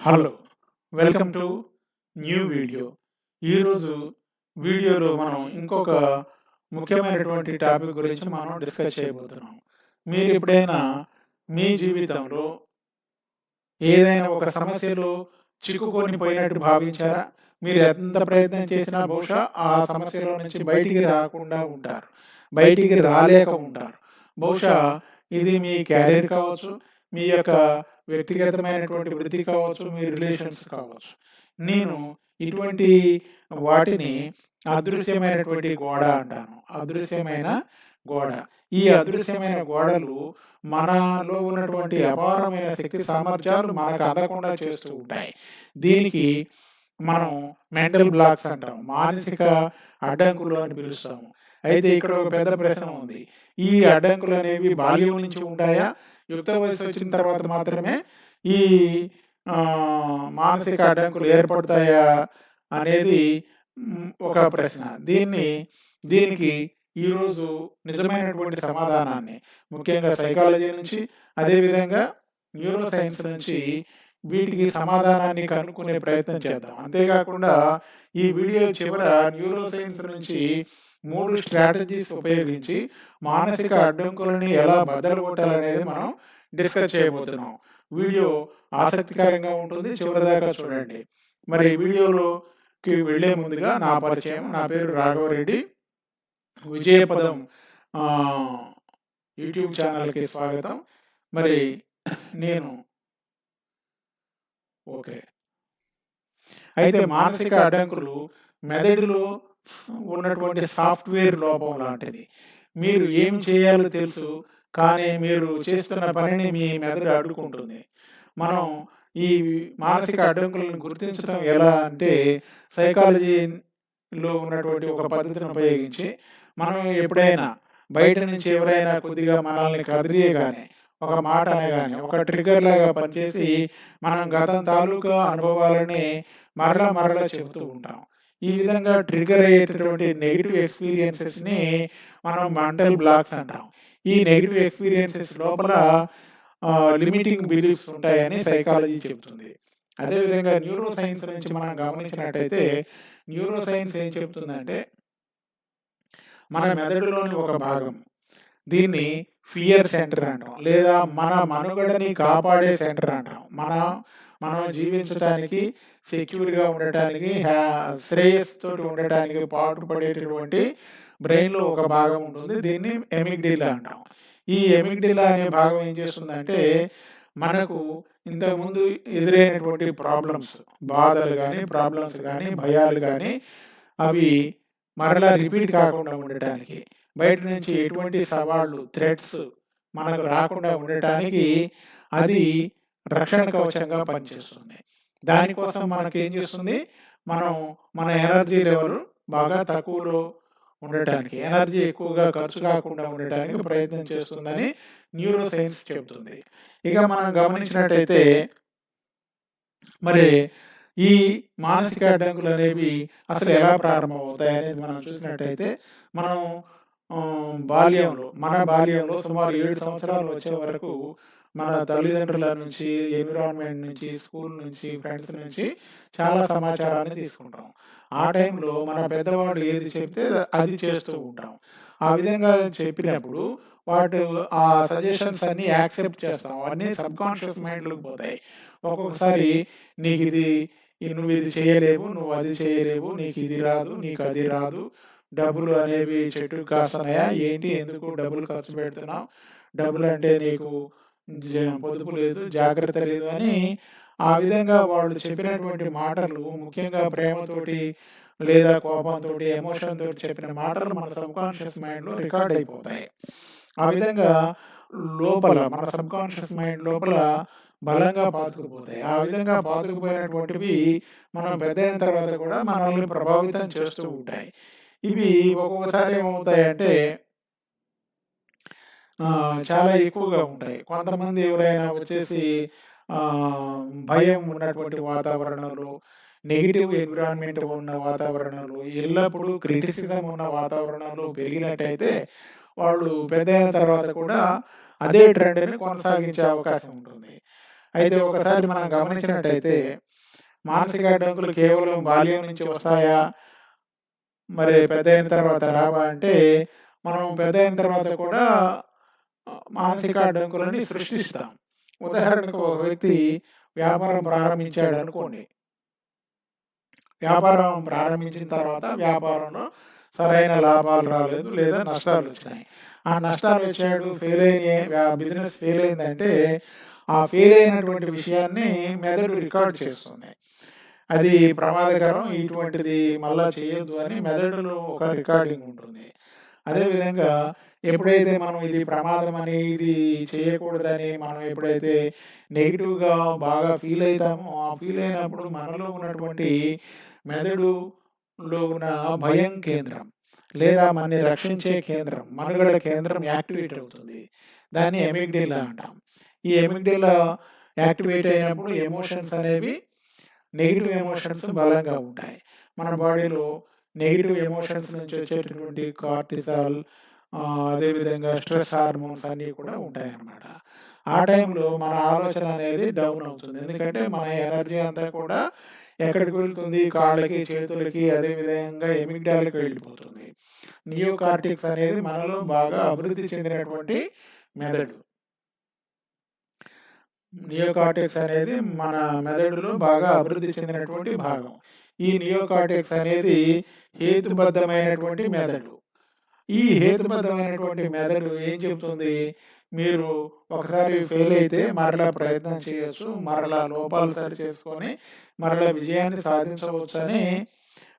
Hello welcome to new video. ఈరోజు వీడియోలో మనం ఇంకొక ముఖ్యమైనటువంటి టాపిక్ గురించి మనం డిస్కస్ చేయబోతున్నాం. మీరు ఎప్పుడైనా మీ జీవితంలో ఏదైనా ఒక సమస్యలో చిక్కుకొని పోయినట్టు భావించారా? మీరు ఎంత ప్రయత్నం చేసినా బహుశా ఆ సమస్యలో నుంచి బయటికి రాకుండా ఉంటారు. బయటికి రాలేక ఉంటారు. బహుశా ఇది మీ క్యారియర్ కావచ్చు మీ యొక్క వ్యక్తిగతమైనటువంటి వృత్తి కావచ్చు మీ రిలేషన్స్ కావచ్చు. నేను ఇటువంటి వాటిని అదృశ్యమైనటువంటి గోడ అంటాను. అదృశ్యమైన గోడ. ఈ అదృశ్యమైన గోడలు మనలో ఉన్నటువంటి అపారమైన శక్తి సామర్థ్యాలు మనకు అందకుండా చేస్తూ ఉంటాయి. దీనికి మనం మెంటల్ బ్లాక్స్ అంటాం. మానసిక అడ్డంకులు అని పిలుస్తాము. అయితే ఇక్కడ ఒక పెద్ద ప్రశ్న ఉంది. ఈ అడ్డంకులు అనేవి బాల్యం నుంచి ఉంటాయా? యుక్త వయసు వచ్చిన తర్వాత మాత్రమే ఈ మానసిక అడ్డంకులు ఏర్పడతాయా అనేది ఒక ప్రశ్న. దీన్ని దీనికి ఈరోజు నిజమైనటువంటి సమాధానాన్ని. ముఖ్యంగా సైకాలజీ నుంచి అదేవిధంగా న్యూరో సైన్స్ నుంచి వీటికి సమాధానాన్ని కనుక్కునే ప్రయత్నం చేద్దాం. అంతేకాకుండా ఈ వీడియో చివర న్యూరో సైన్స్ నుంచి మూడు స్ట్రాటజీస్ ఉపయోగించి మానసిక అడ్డంకులని ఎలా బద్దలు కొట్టాలనేది మనం డిస్కస్ చేయబోతున్నాం. వీడియో ఆసక్తికరంగా ఉంటుంది చివరిదాకా చూడండి. మరి వీడియోలోకి వెళ్ళే ముందుగా నా పరిచయం. నా పేరు రాఘవరెడ్డి. విజయపదం యూట్యూబ్ ఛానల్కి స్వాగతం. మరి నేను ఓకే. అయితే మానసిక అడ్డంకులు మెదడులో ఉన్నటువంటి సాఫ్ట్వేర్ లోపం లాంటిది. మీరు ఏం చేయాలో తెలుసు కానీ మీరు చేస్తున్న పనిని మీ మెదడు అడ్డుకుంటుంది. మనం ఈ మానసిక అడ్డంకులను గుర్తించడం ఎలా అంటే సైకాలజీలో ఉన్నటువంటి ఒక పద్ధతిని ఉపయోగించి మనం ఎప్పుడైనా బయట నుంచి ఎవరైనా కొద్దిగా మనల్ని కదిలియగానే ఒక మాట అనగానే ఒక ట్రిగర్ లాగా పనిచేసి మనం గతం తాలూకా అనుభవాలని మరలా మరలా చెబుతూ ఉంటాం. ఈ విధంగా ట్రిగర్ అయ్యేటటువంటి నెగిటివ్ ఎక్స్పీరియన్సెస్ని మనం మెంటల్ బ్లాక్స్ అంటాం. ఈ నెగిటివ్ ఎక్స్పీరియన్సెస్ లోపల లిమిటింగ్ బిలీఫ్స్ ఉంటాయని సైకాలజీ చెబుతుంది అదేవిధంగా న్యూరో సైన్స్ నుంచి మనం గమనించినట్టయితే న్యూరో సైన్స్ ఏం చెబుతుందంటే మన మెదడులోని ఒక భాగం దీన్ని ఫియర్ సెంటర్ అంటాం. లేదా మన మనుగడని కాపాడే సెంటర్ అంటాం. మన మనం జీవించడానికి సెక్యూర్గా ఉండటానికి శ్రేయస్సుతోటి ఉండటానికి పాటుపడేటటువంటి బ్రెయిన్లో ఒక భాగం ఉంటుంది. దీన్ని ఎమిగ్డిలా అంటాం. ఈ ఎమిగ్డిలా అనే భాగం ఏం చేస్తుందంటే మనకు ఇంతకుముందు ఎదురైనటువంటి ప్రాబ్లమ్స్ బాధలు కానీ ప్రాబ్లమ్స్ కానీ భయాలు కానీ అవి మరలా రిపీట్ కాకుండా ఉండటానికి బయట నుంచి ఎటువంటి సవాళ్ళు థ్రెట్స్ మనకు రాకుండా ఉండటానికి అది రక్షణ కవచంగా పనిచేస్తుంది. దానికోసం మనకి ఏం చేస్తుంది? మనం మన ఎనర్జీ లెవెల్ బాగా తక్కువలో ఉండటానికి ఎనర్జీ ఎక్కువగా ఖర్చు కాకుండా ఉండటానికి ప్రయత్నం చేస్తుందని న్యూరో సైన్స్ చెబుతుంది. ఇక మనం గమనించినట్టయితే మరి ఈ మానసిక అడ్డంకులు అనేవి అసలు ఎలా ప్రారంభమవుతాయి అనేది మనం చూసినట్టయితే మనం బాల్యంలో మన బాల్యంలో సుమారు ఏడు సంవత్సరాలు వచ్చే వరకు మన తల్లిదండ్రుల నుంచి ఎన్విరాన్మెంట్ నుంచి స్కూల్ నుంచి ఫ్రెండ్స్ నుంచి చాలా సమాచారాన్ని తీసుకుంటాం. ఆ టైంలో మన పెద్దవాళ్ళు ఏది చెప్తే అది చేస్తూ ఉంటాం. ఆ విధంగా చెప్పినప్పుడు వాటి ఆ సజెషన్స్ అన్ని యాక్సెప్ట్ చేస్తాం. అవన్నీ సబ్ కాన్షియస్ మైండ్లోకి పోతాయి. ఒక్కొక్కసారి నీకు ఇది నువ్వు ఇది చేయలేవు నువ్వు అది చేయలేవు నీకు ఇది రాదు నీకు అది రాదు. డబ్బులు అనేవి చెట్టుకు కాస్తున్నాయా? ఏంటి? ఎందుకు డబ్బులు ఖర్చు పెడుతున్నావు? డబ్బులు అంటే నీకు పొదుపు లేదు జాగ్రత్త లేదు అని ఆ విధంగా వాళ్ళు చెప్పినటువంటి మాటలు ముఖ్యంగా ప్రేమతోటి లేదా కోపంతో ఎమోషన్ తోటి చెప్పిన మాటలు మన సబ్ కాన్షియస్ మైండ్లో రికార్డ్ అయిపోతాయి. ఆ విధంగా లోపల మన సబ్ కాన్షియస్ మైండ్ లోపల బలంగా పాతుకుపోతాయి. ఆ విధంగా పాతుకుపోయినటువంటివి మనం పెద్ద అయిన తర్వాత కూడా మనల్ని ప్రభావితం చేస్తూ ఉంటాయి. ఇవి ఒక్కొక్కసారి ఏమవుతాయంటే చాలా ఎక్కువగా ఉంటాయి. కొంతమంది ఎవరైనా వచ్చేసి ఆ, భయం ఉన్నటువంటి వాతావరణంలో నెగిటివ్ ఎన్విరాన్మెంట్ ఉన్న వాతావరణంలో ఎల్లప్పుడూ క్రిటిసిజం ఉన్న వాతావరణంలో పెరిగినట్టయితే వాళ్ళు పెద్ద అయిన తర్వాత కూడా అదే ట్రెండ్ని కొనసాగించే అవకాశం ఉంటుంది. అయితే ఒకసారి మనం గమనించినట్టయితే మానసిక అడ్డంకులు కేవలం బాల్యం నుంచి వస్తాయా? మరి పెద్ద అయిన తర్వాత రావా అంటే మనం పెద్ద అయిన తర్వాత కూడా మానసిక అడ్డంకులని సృష్టిస్తాం. ఉదాహరణకు ఒక వ్యక్తి వ్యాపారం ప్రారంభించాడు అనుకోండి. వ్యాపారం ప్రారంభించిన తర్వాత వ్యాపారంలో సరైన లాభాలు రాలేదు లేదా నష్టాలు వచ్చినాయి. ఆ నష్టాలు వచ్చాడు ఫెయిల్ అయిన బిజినెస్ ఫెయిల్ అయిందంటే ఆ ఫెయిల్ అయినటువంటి విషయాన్ని మెదడు రికార్డ్ చేస్తుంది. అది ప్రమాదకరం ఇటువంటిది మళ్ళా చేయొద్దు అని మెదడులో ఒక రికార్డింగ్ ఉంటుంది. అదేవిధంగా ఎప్పుడైతే మనం ఇది ప్రమాదం అని ఇది చేయకూడదని మనం ఎప్పుడైతే నెగిటివ్గా బాగా ఫీల్ అవుతామో ఆ ఫీల్ అయినప్పుడు మనలో ఉన్నటువంటి మెదడులో ఉన్న భయం కేంద్రం లేదా మనని రక్షించే కేంద్రం మనుగడ కేంద్రం యాక్టివేట్ అవుతుంది. దాన్ని ఎమిగ్డిల్లా అంటాం. ఈ ఎమిగ్డిల్లా యాక్టివేట్ అయినప్పుడు ఎమోషన్స్ అనేవి నెగిటివ్ ఎమోషన్స్ బలంగా ఉంటాయి. మన బాడీలో నెగిటివ్ ఎమోషన్స్ నుంచి వచ్చేటటువంటి కార్టిసాల్ అదేవిధంగా స్ట్రెస్ హార్మోన్స్ అన్నీ కూడా ఉంటాయి అన్నమాట ఆ టైంలో మన ఆలోచన అనేది డౌన్ అవుతుంది. ఎందుకంటే మన ఎనర్జీ అంతా కూడా ఎక్కడికి వెళ్తుంది? కాళ్ళకి చేతులకి అదేవిధంగా ఎమిగ్డాలకి వెళ్ళిపోతుంది. నియో కార్టిక్స్ అనేది మనలో బాగా అభివృద్ధి చెందినటువంటి మెదడు. నియోకార్టెక్స్ అనేది మన మెదడులో బాగా అభివృద్ధి చెందినటువంటి భాగం. ఈ నియోకార్టెక్స్ అనేది హేతుబద్ధమైనటువంటి మెదడు. ఈ హేతుబద్ధమైనటువంటి మెదడు ఏం చెబుతుంది? మీరు ఒకసారి ఫెయిల్ అయితే మరలా ప్రయత్నం చేయొచ్చు మరలా లోపాలు సరి చేసుకొని మరలా విజయాన్ని సాధించవచ్చు అని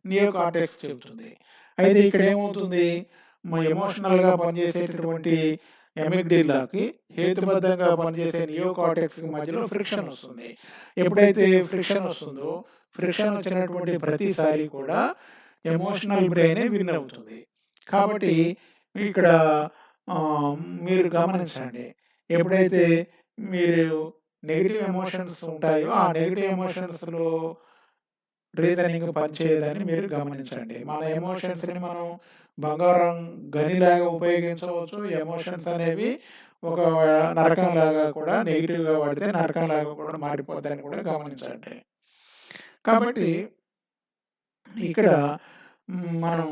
నియోకార్టెక్స్ చెబుతుంది. అయితే ఇక్కడ ఏమవుతుంది? మా ఎమోషనల్గా పనిచేసేటటువంటి ఎమిగ్డిల్లాకి హేతుబద్ధంగా పనిచేసే నియోకార్టెక్స్ మధ్యలో ఫ్రిక్షన్ వస్తుంది. ఎప్పుడైతే ఫ్రిక్షన్ వస్తుందో ఫ్రిక్షన్ వచ్చినటువంటి ప్రతిసారి కూడా ఎమోషనల్ బ్రెయినే విన్ అవుతుంది. కాబట్టి ఇక్కడ మీరు గమనించండి. ఎప్పుడైతే మీరు నెగిటివ్ ఎమోషన్స్ ఉంటాయో ఆ నెగిటివ్ ఎమోషన్స్లో రీజనింగ్ పనిచేయదని మీరు గమనించండి. మన ఎమోషన్స్ని మనం బంగారం గనిలాగా ఉపయోగించవచ్చు. ఎమోషన్స్ అనేవి ఒక నరకంలాగా కూడా నెగిటివ్గా వాడితే నరకంలాగా కూడా మారిపోద్దని కూడా గమనించండి. కాబట్టి ఇక్కడ మనం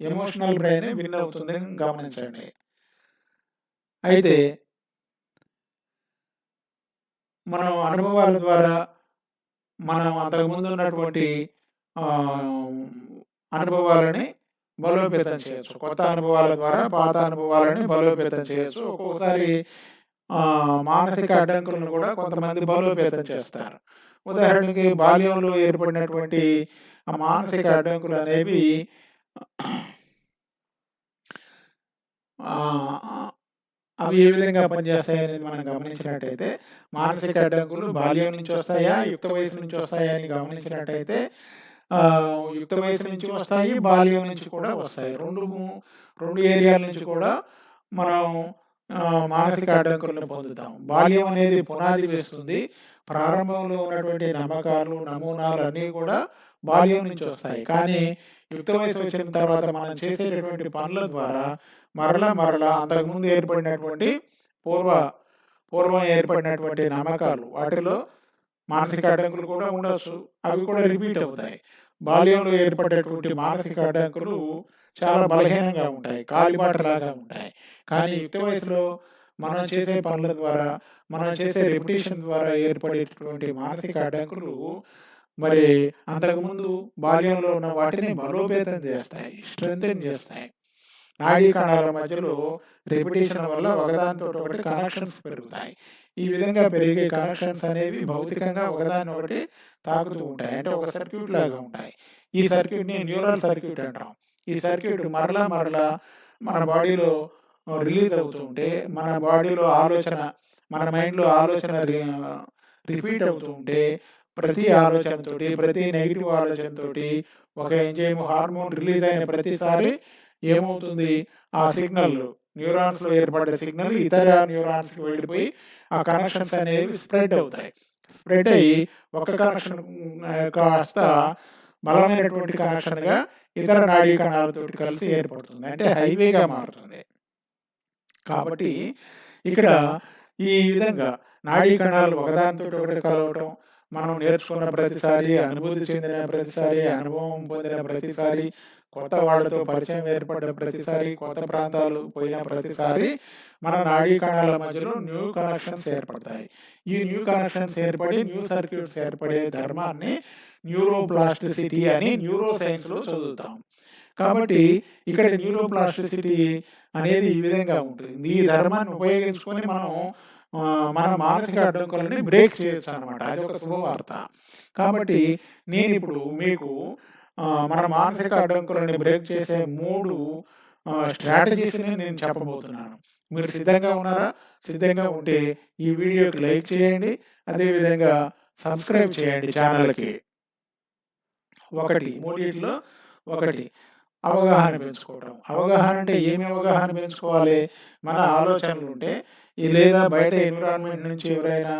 ఎమోషనల్ బ్రెయిన్ విన్ అవుతుందని గమనించండి. అయితే మనం అనుభవాల ద్వారా మనం అంతకుముందు ఉన్నటువంటి ఆ, అనుభవాలని బలోపేతం చేయొచ్చు. కొత్త అనుభవాల ద్వారా పాత అనుభవాలని బలోపేతం చేయొచ్చు. ఒక్కొక్కసారి మానసిక అడ్డంకులను కూడా కొంతమంది బలోపేతం చేస్తారు. ఉదాహరణకి బాల్యంలో ఏర్పడినటువంటి మానసిక అడ్డంకులు అనేవి అవి ఏ విధంగా పనిచేస్తాయి అనేది మనం గమనించినట్టయితే మానసిక అడ్డంకులు బాల్యం నుంచి వస్తాయా యుక్త వయసు నుంచి వస్తాయా అని గమనించినట్టయితే యుక్త వయసు నుంచి వస్తాయి బాల్యం నుంచి కూడా వస్తాయి. రెండు రెండు ఏరియాల నుంచి కూడా మనం మానసిక అడ్డంకులను పొందుతాం. బాల్యం అనేది పునాది వేస్తుంది. ప్రారంభంలో ఉన్నటువంటి నమ్మకాలు నమూనాలు అన్నీ కూడా బాల్యం నుంచి వస్తాయి. కానీ యుక్త వయసు వచ్చిన తర్వాత మనం చేసేటటువంటి పనుల ద్వారా మరలా మరలా అంతకుముందు ఏర్పడినటువంటి పూర్వ పూర్వం ఏర్పడినటువంటి నమ్మకాలు వాటిలో మానసిక అడ్డంకులు కూడా ఉండొచ్చు. అవి కూడా రిపీట్ అవుతాయి. బాల్యంలో ఏర్పడేటువంటి మానసిక అడ్డంకులు చాలా బలహీనంగా ఉంటాయి కాలిబాటలాగా ఉంటాయి. కానీ యుక్త వయసులో మనం చేసే పనుల ద్వారా మనం చేసే రెప్యుటేషన్ ద్వారా ఏర్పడేటటువంటి మానసిక అడ్డంకులు మరి అంతకుముందు బాల్యంలో ఉన్న వాటిని బలోపేతం చేస్తాయి స్ట్రెంగ్ చేస్తాయి. నాడీ కణాల మధ్యలో రెప్యుటేషన్ వల్ల ఒకదానితో ఒకటి కనెక్షన్స్ పెరుగుతాయి. ఈ విధంగా పెరిగే కనెక్షన్స్ అనేవి భౌతికంగా ఒకదాని ఒకటి తాకుతూ ఉంటాయి అంటే ఒక సర్క్యూట్ లాగా ఉంటాయి. ఈ సర్క్యూట్ని న్యూరల్ సర్క్యూట్ అంటాం. ఈ సర్క్యూట్ మరలా మరలా మన బాడీలో రిలీజ్ అవుతూ ఉంటే మన బాడీలో ఆలోచన మన మైండ్లో ఆలోచన రిపీట్ అవుతూ ఉంటే ప్రతి ఆలోచనతోటి ప్రతి నెగిటివ్ ఆలోచనతోటి ఒక ఎంజైమ్ హార్మోన్ రిలీజ్ అయిన ప్రతిసారి ఏమవుతుంది? ఆ సిగ్నల్ న్యూరాన్స్లో ఏర్పడే సిగ్నల్ ఇతర న్యూరాన్స్కి వెళ్ళిపోయి ఆ కనెక్షన్స్ అనేవి స్ప్రెడ్ అవుతాయి. స్ప్రెడ్ అయ్యి ఒక కనెక్షన్ కాస్త బలమైనటువంటి కనెక్షన్గా ఇతర నాడీ కణాలతో కలిసి ఏర్పడుతుంది. అంటే హైవేగా మారుతుంది. కాబట్టి ఇక్కడ ఈ విధంగా నాడీ కణాలు ఒకదానితో ఒకటి కలవటం మనం నేర్చుకున్న ప్రతిసారి అనుభూతి చెందిన ప్రతిసారి అనుభవం పొందిన ప్రతిసారి కొత్త వాళ్ళతో పరిచయం ఏర్పడిన ప్రతిసారి కొత్త ప్రాంతాలు పోయిన ప్రతిసారి మన నాడీ కణాల మధ్యలో న్యూ కనెక్షన్స్ ఏర్పడతాయి. ఈ న్యూ కనెక్షన్స్ ఏర్పడి న్యూ సర్క్యూట్స్ ఏర్పడే ధర్మాన్ని న్యూరోప్లాస్టిసిటీ అని న్యూరో సైన్స్లో చదువుతాం. కాబట్టి ఇక్కడ న్యూరోప్లాస్టిసిటీ అనేది ఈ విధంగా ఉంటుంది. ఈ ధర్మాన్ని ఉపయోగించుకొని మనం మన మానసిక అడ్డంకులని బ్రేక్ చేయొచ్చు అనమాట అది ఒక శుభవార్త. కాబట్టి నేను ఇప్పుడు మీకు మన మానసిక అడ్డంకులని బ్రేక్ చేసే మూడు స్ట్రాటజీస్ని నేను చెప్పబోతున్నాను. మీరు సిద్ధంగా ఉన్నారా? సిద్ధంగా ఉంటే ఈ వీడియోకి లైక్ చేయండి. అదేవిధంగా సబ్స్క్రైబ్ చేయండి ఛానల్కి. ఒకటి మూడింటిలో ఒకటి. అవగాహన పెంచుకోవడం అవగాహన అంటే ఏమి అవగాహన పెంచుకోవాలి? మన ఆలోచనలు ఉంటే లేదా బయట ఎన్విరాన్మెంట్ నుంచి ఎవరైనా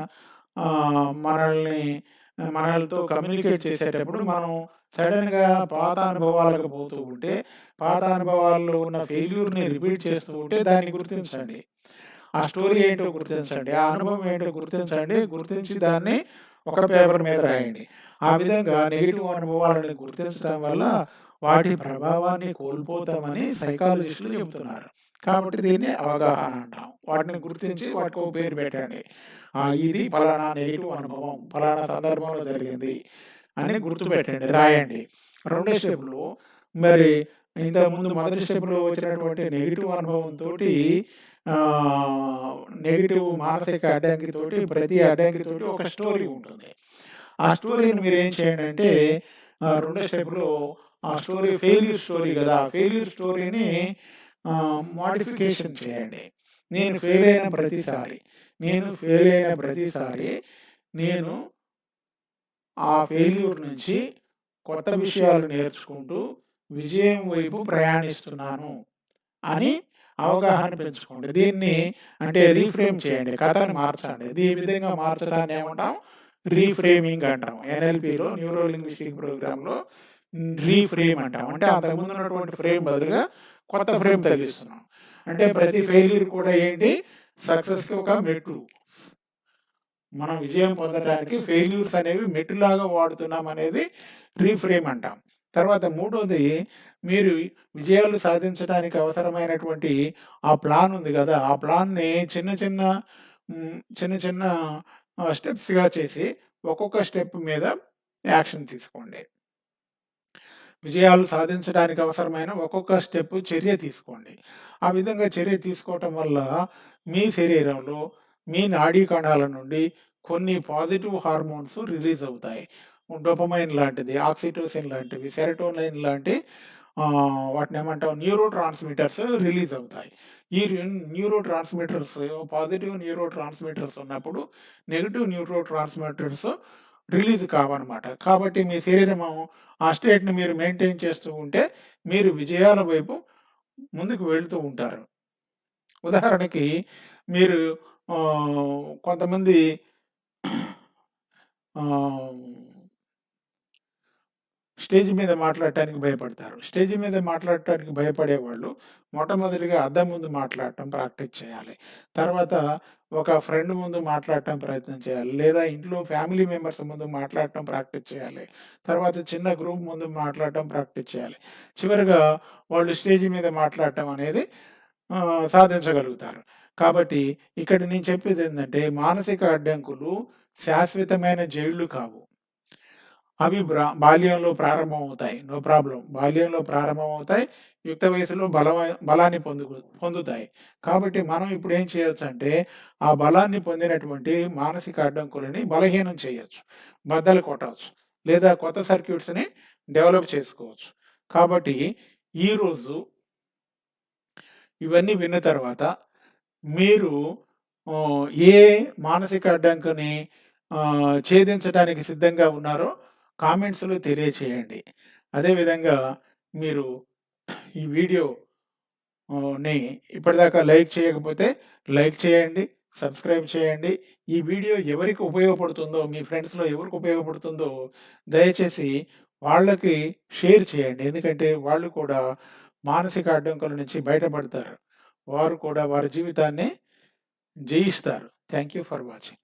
మనల్ని మనలతో కమ్యూనికేట్ చేసేటప్పుడు మనం సడన్గా పాత అనుభవాలకు పోతూ ఉంటే పాత అనుభవాల్లో ఉన్న ఫెయిల్యూర్ని రిపీట్ చేస్తూ ఉంటే దాన్ని గుర్తించండి. ఆ స్టోరీ ఏంటో గుర్తించండి. ఆ అనుభవం ఏంటో గుర్తించండి. గుర్తించి దాన్ని ఒక పేపర్ మీద రాయండి. ఆ విధంగా నెగిటివ్ అనుభవాలను గుర్తించడం వల్ల వాటి ప్రభావాన్ని కోల్పోతామని సైకాలజిస్టులు చెబుతున్నారు. కాబట్టి దీన్ని అవగాహన అంటాం. వాటిని గుర్తించి వాటికి ఒక పేరు పెట్టండి. ఇది ఫలానా నెగిటివ్ అనుభవం ఫలానా సందర్భంలో జరిగింది అని గుర్తుపెట్టండి రాయండి. రెండో స్టెప్లో మరి ఇంతకుముందు మొదటి స్టెప్లో వచ్చినటువంటి నెగిటివ్ అనుభవంతో నెగిటివ్ మానసిక అడ్డంకితోటి ప్రతి అడ్డంకితోటి ఒక స్టోరీ ఉంటుంది. ఆ స్టోరీని మీరు ఏం చేయండి అంటే రెండో స్టెప్లో ఆ స్టోరీ ఫెయిల్యూర్ స్టోరీ కదా ఫెయిల్యూర్ స్టోరీని మోడిఫికేషన్ చేయండి. నేను ఫెయిల్ అయిన ప్రతిసారి నేను ఫెయిల్ అయిన ప్రతిసారి నేను ఆ ఫెయిల్యూర్ నుంచి కొత్త విషయాలు నేర్చుకుంటూ విజయం వైపు ప్రయాణిస్తున్నాను అని అవగాహన పెంచుకోండి. దీన్ని అంటే రీఫ్రేమ్ చేయండి. కథను మార్చండి. ఈ విధంగా మార్చడాన్ని ఏమంటాం? రీఫ్రేమింగ్ అంటాం. ఎన్ఎల్పిలో న్యూరో లింగ్విస్టిక్ ప్రోగ్రాంలో రీఫ్రేమ్ అంటాం. అంటే అంతకుముందు ఉన్నటువంటి ఫ్రేమ్ బదులుగా కొత్త ఫ్రేమ్ తగ్గిస్తున్నాం అంటే ప్రతి ఫెయిల్యూర్ కూడా ఏంటి? సక్సెస్కి ఒక మెట్టు. మనం విజయం పొందడానికి ఫెయిల్యూర్స్ అనేవి మెట్టులాగా వాడుతున్నాం అనేది రీఫ్రేమ్ అంటాం. తర్వాత మూడోది మీరు విజయాలు సాధించడానికి అవసరమైనటువంటి ఆ ప్లాన్ ఉంది కదా ఆ ప్లాన్ని చిన్న చిన్న చిన్న చిన్న స్టెప్స్గా చేసి ఒక్కొక్క స్టెప్ మీద యాక్షన్ తీసుకోండి. విజయాలు సాధించడానికి అవసరమైన ఒక్కొక్క స్టెప్ చర్య తీసుకోండి. ఆ విధంగా చర్య తీసుకోవటం వల్ల మీ శరీరంలో మీ నాడీ కణాల నుండి కొన్ని పాజిటివ్ హార్మోన్స్ రిలీజ్ అవుతాయి. డోపమైన్ లాంటిది ఆక్సిటోసిన్ లాంటివి సెరటోనైన్ లాంటి వాటిని ఏమంటాం న్యూరో ట్రాన్స్మిటర్స్ రిలీజ్ అవుతాయి. ఈ neuro transmitters positive neuro transmitters ఉన్నప్పుడు నెగిటివ్ న్యూరో ట్రాన్స్మిటర్స్ రిలీజ్ కావన్నమాట. కాబట్టి మీ శరీరము ఆ స్టేట్ని మీరు మెయింటైన్ చేస్తూ ఉంటే మీరు విజయాల వైపు ముందుకు వెళుతూ ఉంటారు. ఉదాహరణకి మీరు కొంతమంది స్టేజ్ మీద మాట్లాడటానికి భయపడతారు. స్టేజ్ మీద మాట్లాడటానికి భయపడే వాళ్ళు మొట్టమొదటిగా అద్దం ముందు మాట్లాడటం ప్రాక్టీస్ చేయాలి. తర్వాత ఒక ఫ్రెండ్ ముందు మాట్లాడటం ప్రయత్నం చేయాలి. లేదా ఇంట్లో ఫ్యామిలీ మెంబర్స్ ముందు మాట్లాడటం ప్రాక్టీస్ చేయాలి. తర్వాత చిన్న గ్రూప్ ముందు మాట్లాడటం ప్రాక్టీస్ చేయాలి. చివరిగా వాళ్ళు స్టేజ్ మీద మాట్లాడటం అనేది సాధించగలుగుతారు. కాబట్టి ఇక్కడ నేను చెప్పేది ఏంటంటే మానసిక అడ్డంకులు శాశ్వతమైన జైళ్ళు కావు. అవి బాల్యంలో ప్రారంభమవుతాయి. నో ప్రాబ్లం బాల్యంలో ప్రారంభమవుతాయి. యుక్త వయసులో బల బలాన్ని పొందు పొందుతాయి. కాబట్టి మనం ఇప్పుడు ఏం చేయొచ్చు అంటే ఆ బలాన్ని పొందినటువంటి మానసిక అడ్డంకులని బలహీనం చేయొచ్చు. బద్దలు కొట్టవచ్చు. లేదా కొత్త సర్క్యూట్స్ని డెవలప్ చేసుకోవచ్చు. కాబట్టి ఈరోజు ఇవన్నీ విన్న తర్వాత మీరు ఏ మానసిక అడ్డంకుని ఛేదించడానికి సిద్ధంగా ఉన్నారో కామెంట్స్లో తెలియచేయండి. అదేవిధంగా మీరు ఈ వీడియోని ఇప్పటిదాకా లైక్ చేయకపోతే లైక్ చేయండి సబ్స్క్రైబ్ చేయండి. ఈ వీడియో ఎవరికి ఉపయోగపడుతుందో మీ ఫ్రెండ్స్లో ఎవరికి ఉపయోగపడుతుందో దయచేసి వాళ్ళకి షేర్ చేయండి. ఎందుకంటే వాళ్ళు కూడా మానసిక అడ్డంకుల నుంచి బయటపడతారు. వారు కూడా వారి జీవితాన్ని జయిస్తారు. Thank you for watching.